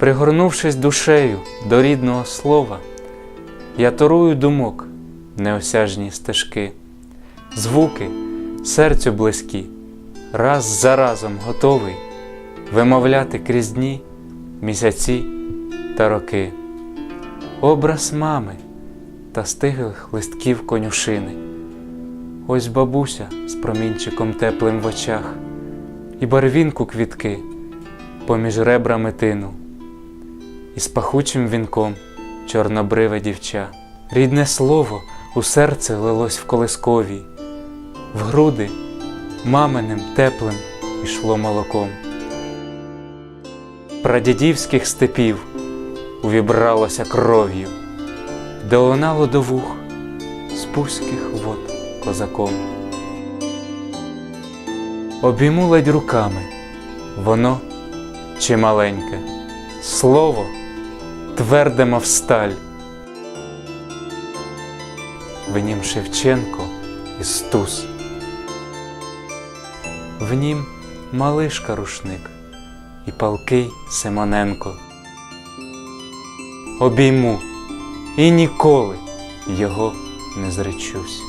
Пригорнувшись душею до рідного слова, я торую думок неосяжні стежки, звуки серцю близькі, раз за разом готовий вимовляти крізь дні, місяці та роки. Образ мами та стиглих листків конюшини. Ось бабуся з промінчиком теплим в очах, і барвінку квітки поміж ребрами тину, і з пахучим вінком чорнобриве дівча. Рідне слово у серце лилось в колисковій, в груди маминим теплим ішло молоком. Прадідівських степів увібралося кров'ю, долунало до вух спузьких вод козаком. Обійму ледь руками, воно чималеньке, слово тверде, мов сталь. В нім Шевченко і Стус. В нім малишка рушник і палкий Симоненко. Обійму і ніколи його не зречусь.